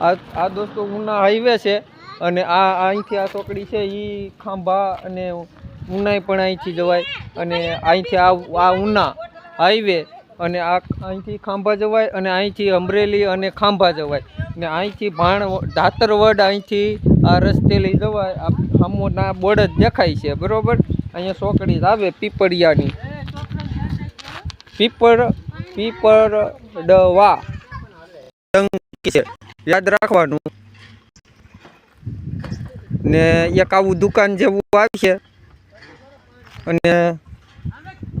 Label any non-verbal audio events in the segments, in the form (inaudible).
આ આ દોસ્તો ઉના હાઈવે છે અને આ અહીંથી આ ચોકડી છે એ ખાંભા અને ઉનાઈ પણ અહીંથી જવાય. અને અહીંથી આ આ ઉના હાઈવે અને આ અહીંથી ખાંભા જવાય અને અહીંથી અમરેલી અને ખાંભા જવાય. ને અહીંથી ભાણ ધાતરવડ અહીંથી આ રસ્તે લઈ જવાય. આ સામોના બોર્ડ જ દેખાય છે, બરોબર? અહીંયા ચોકડી આવે પીપળિયાની. પીપળ પીપળ ડવા છે યાદ રાખવાનું. ને એક આવું દુકાન જેવું આવશે અને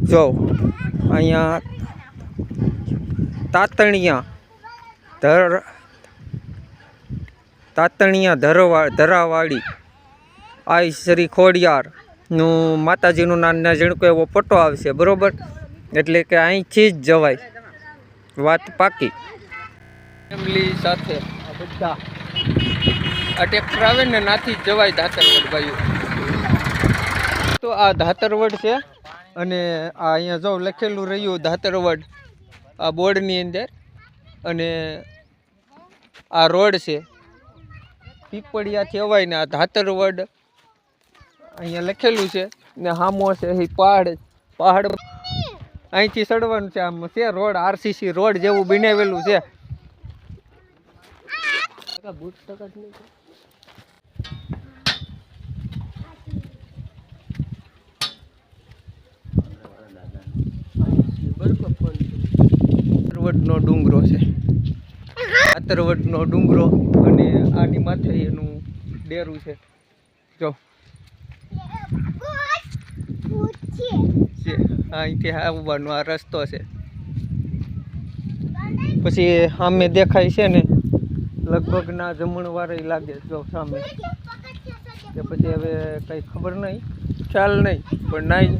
જો, અહીંયા તાતણિયા ધર, તાતણિયા ધરવા, ધરાવાળી આ શ્રી ખોડિયારનું માતાજીનું નામ જણકો એવો ફોટો આવશે, બરોબર? એટલે કે અહીંથી જ જવાય. વાત પાકી. ફેમિલી સાથે આ બધા આ ટ્રેક્ટર આવે ને નાથી જવાય ધાતરવડ ભાઈઓ. તો આ ધાતરવડ છે અને આ અહીંયા જો લખેલું રહ્યું ધાતરવડ આ બોર્ડની અંદર અને આ રોડ છે. પીપળિયાથી અવાય ને આ ધાતરવડ અહીંયા લખેલું છે ને હામો છે એ પહાડ પહાડ અહીંથી ચડવાનું છે આમ છે રોડ, આરસીસી રોડ જેવું બનાવેલું છે. બૂટ ટકટ નહીં આતરવડનો ડુંગરો છે. આતરવડનો ડુંગરો અને આની માથે એનું ડેરું છે. જો. અહીંથી આવવાનો આ રસ્તો છે. પછી સામે દેખાય છે ને લગભગ ના જમણવારે લાગે જો સામે. કે પછી હવે કંઈ ખબર નહીં ખ્યાલ નહીં પણ નાઈ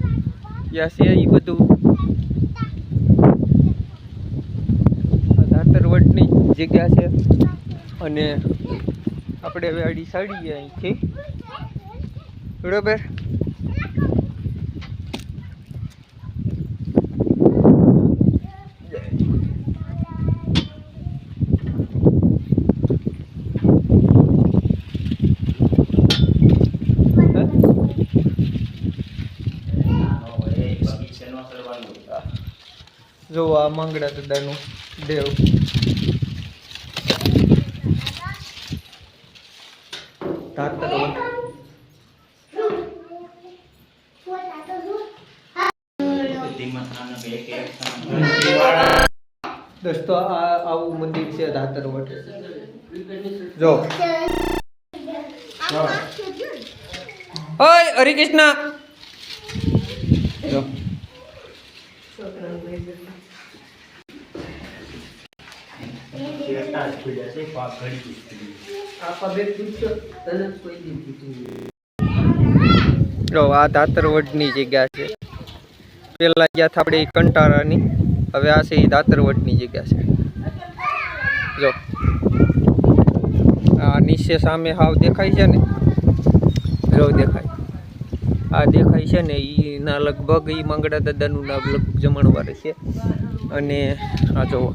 યા છે એ બધું. ધાતરવટની જગ્યા છે. અને આપણે હવે અડી સાડીએ અહીંથી. બરોબર? જો આ મંગળા દાદાનું દેવ. દોસ્તો આ આવું મંદિર છે ધાતરવડ જો. ઓય કોઈ દી જો જો આ દાતરવડની જગ્યા છે. પેલા ગયા હતા આપણે કંટારાની હવે આ છે દાતરવડની જગ્યા છે. જો આ નીચે સામે હાવ દેખાય છે ને? જો દેખાય. આ દેખાય છે ને એના લગભગ એ મંગળા દાદાનું નામ લગભગ જમણવાર છે. અને આ જોવો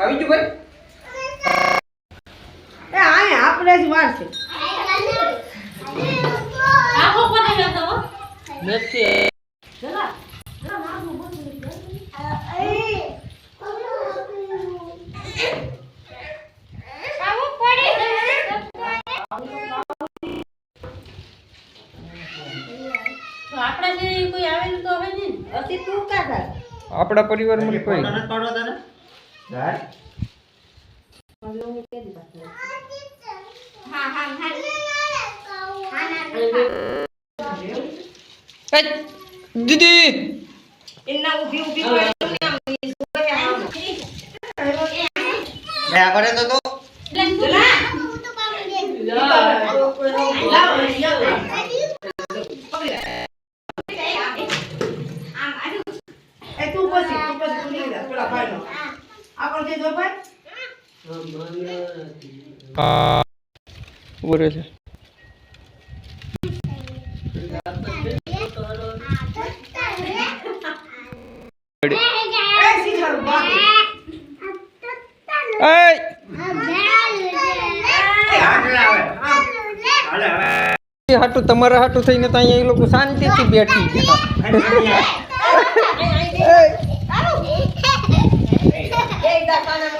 આવી ગયું ભાઈ એ આય આપણે જ વાર છે. નથી. આપણા જે કોઈ આવેલું તો હોય દીદી! એના ઊભી ઊભી કરે તો તો? આપણે છે. બાકી એય! એ હાડલા આવે આમ હાલે હવે એ હાટું તમારા હાટું થઈને તો અહીંયા એ લોકો શાંતિથી બેઠી ગયા એક દા પાના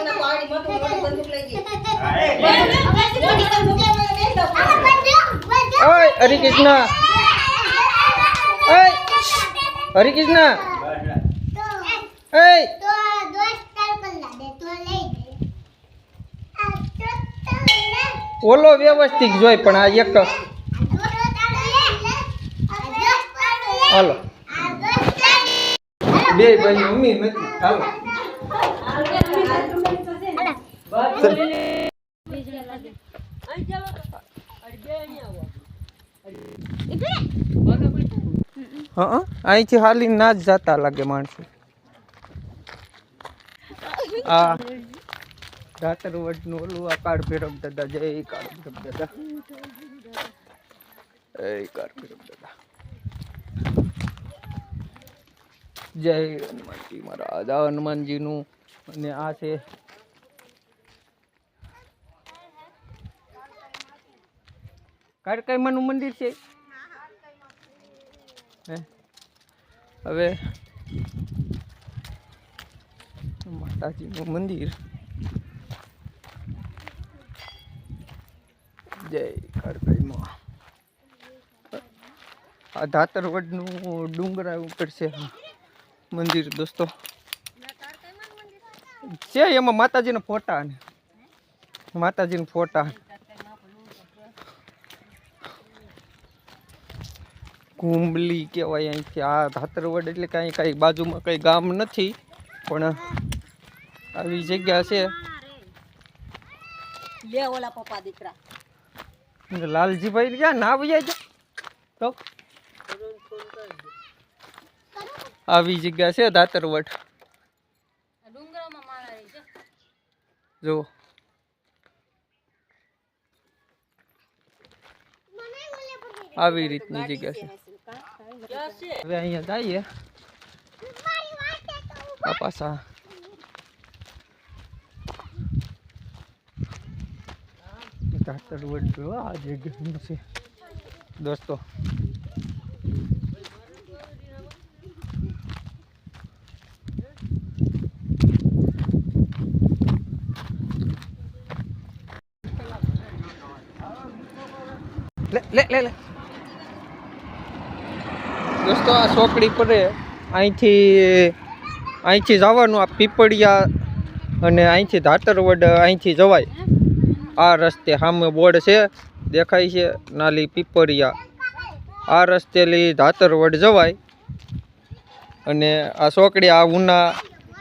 મને તો આવડી મોટું મોટું બંદૂક લઈ ઓલો વ્યવસ્થિત જોઈ પણ આ એક હાલો. બે ભાઈ મમ્મી નથી. હાલો. હા અહીંથી હાલી ના જ જતા લાગે માણસો. આ (laughs) દાતર વડનું ઓલું, આ કાળ ભેરવ દાદા, જય કાળ ભેરવ દાદા. જય કાળ ભેરવ દાદા. જય હનુમાનજી મહારાજ. આ હનુમાનજીનું અને આ છે કાળકાઈમાનું મંદિર છે. હવે માતાજીનું મંદિર. જય કાળકાઈમાં આ ધાતરવડનું ડુંગરા ઉપર છે મંદિર દોસ્તો. છે એમાં માતાજીના ફોટા ને. માતાજીના ફોટા. કુંબલી કહેવાય અહીંથી. આ ધાતરવડ એટલે કાંઈ કાંઈ બાજુમાં કંઈ ગામ નથી, પણ આવી જગ્યા છે. લે ઓલા પપ્પા દીકરા. લાલજીભાઈ ક્યાં ના જાય તો? આવી જગ્યા છે દાતરવટ જો. આવી રીતની જગ્યા છે. હવે અહીંયા જઈએ. આ પાછા ધાતરવડ જો આજે ગરમ છે. દોસ્તો. લે લે લે દોસ્તો, આ ચોકડી પડે. અહીંથી અહીંથી જવાનું, આ પીપળિયા અને અહીંથી ધાતરવડ અહીંથી જવાય. આ રસ્તે સામે બોર્ડ છે, દેખાય છે નાલી પીપરિયા આ રસ્તેલી ધાતરવડ જવાય અને આ સોકડી આ ઉના,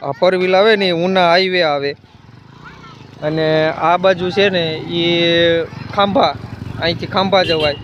આ ફોર વ્હીલ આવે ને ઉના હાઈવે આવે. અને આ બાજુ છે ને એ ખાંભા, અહીંથી ખાંભા જવાય.